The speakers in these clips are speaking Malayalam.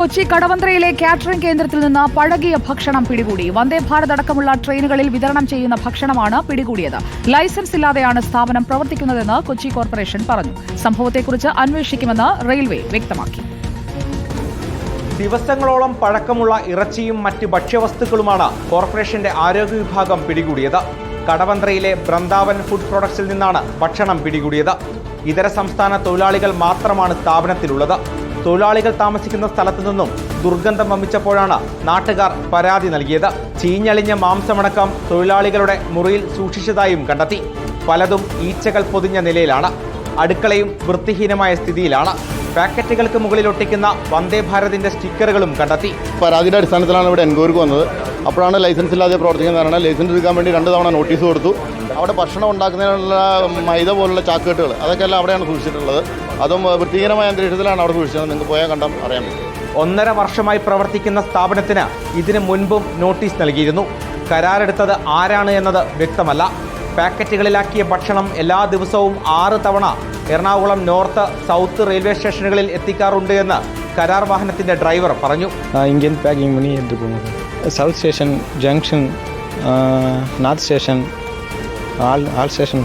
കൊച്ചി കടവന്ത്രയിലെ കാറ്ററിംഗ് കേന്ദ്രത്തിൽ നിന്ന് പഴകിയ ഭക്ഷണം പിടികൂടി. വന്ദേ ഭാരത് അടക്കമുള്ള ട്രെയിനുകളിൽ വിതരണം ചെയ്യുന്ന ഭക്ഷണമാണ് പിടികൂടിയത്. ലൈസൻസ് ഇല്ലാതെയാണ് സ്ഥാപനം പ്രവർത്തിക്കുന്നതെന്ന് കൊച്ചി കോർപ്പറേഷൻ പറഞ്ഞു. സംഭവത്തെക്കുറിച്ച് അന്വേഷിക്കുമെന്ന് റെയിൽവേ വ്യക്തമാക്കി. ദിവസങ്ങളോളം പഴക്കമുള്ള ഇറച്ചിയും മറ്റ് ഭക്ഷ്യവസ്തുക്കളുമാണ് കോർപ്പറേഷന്റെ ആരോഗ്യ വിഭാഗം പിടികൂടിയത്. കടവന്ത്രയിലെ ബ്രന്ദാവൻ ഫുഡ് പ്രൊഡക്ട്സിൽ നിന്നാണ് ഭക്ഷണം പിടികൂടിയത്. ഇതര സംസ്ഥാന തൊഴിലാളികൾ മാത്രമാണ് സ്ഥാപനത്തിലുള്ളത്. തൊഴിലാളികൾ താമസിക്കുന്ന സ്ഥലത്തു നിന്നും ദുർഗന്ധം വമിച്ചപ്പോഴാണ് നാട്ടുകാർ പരാതി നൽകിയത്. ചീഞ്ഞളിഞ്ഞ മാംസമടക്കം തൊഴിലാളികളുടെ മുറിയിൽ സൂക്ഷിച്ചതായും കണ്ടെത്തി. പലതും ഈച്ചകൾ പൊതിഞ്ഞ നിലയിലാണ്. അടുക്കളയും വൃത്തിഹീനമായ സ്ഥിതിയിലാണ്. പാക്കറ്റുകൾക്ക് മുകളിൽ ഒട്ടിക്കുന്ന വന്ദേ ഭാരതിന്റെ സ്റ്റിക്കറുകളും കണ്ടെത്തി. പരാതിയുടെ അടിസ്ഥാനത്തിലാണ് ഇവിടെ എൻക്വയറിക്ക് വന്നത്. അപ്പോഴാണ് ലൈസൻസ് ഇല്ലാതെ പ്രവർത്തിക്കുന്നതാണ് ലൈസൻസ് എടുക്കാൻ വേണ്ടി രണ്ട് തവണ നോട്ടീസ് കൊടുത്തു. അവിടെ ഭക്ഷണം ഉണ്ടാക്കുന്നതിനുള്ള മൈദ പോലുള്ള ചാക്കുകെട്ടുകൾ അതൊക്കെ എല്ലാം അവിടെയാണ് സൂക്ഷിച്ചിട്ടുള്ളത്. അതും വൃത്തികരമായ അന്തരീക്ഷത്തിലാണ് അവിടെ കുഴിച്ചത് നിങ്ങൾക്ക് പോയാൽ കണ്ടാൽ അറിയാൻ പറ്റും. ഒന്നര വർഷമായി പ്രവർത്തിക്കുന്ന സ്ഥാപനത്തിന് ഇതിനു മുൻപും നോട്ടീസ് നൽകിയിരുന്നു. കരാറെടുത്തത് ആരാണ് എന്നത് വ്യക്തമല്ല. പാക്കറ്റുകളിലാക്കിയ ഭക്ഷണം എല്ലാ ദിവസവും ആറ് തവണ എറണാകുളം നോർത്ത് സൗത്ത് റെയിൽവേ സ്റ്റേഷനുകളിൽ എത്തിക്കാറുണ്ട് എന്ന് കരാർ വാഹനത്തിന്റെ ഡ്രൈവർ പറഞ്ഞു. Indian packing money south station junction north station all all station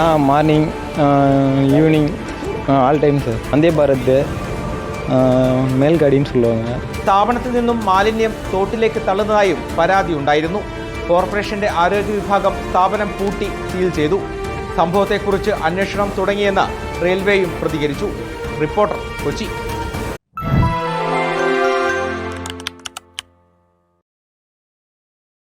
ആ morning evening all time sir Vande Bharat மேல்காடின்னு சொல்லுவாங்க സ്ഥാപനത്തിൽ നിന്നും മാലിന്യം തോട്ടിലേക്ക് തള്ളുന്നതായും പരാതി ഉണ്ടായിരുന്നു കോർപ്പറേഷന്റെ ആരോഗ്യ വിഭാഗം സ്ഥാപനം പൂട്ടി സീൽ ചെയ്തു സംഭവത്തെക്കുറിച്ച് അന്വേഷണം തുടങ്ങിയെന്ന് റെയിൽവേയും പ്രതികരിച്ചു റിപ്പോർട്ടർ കൊച്ചി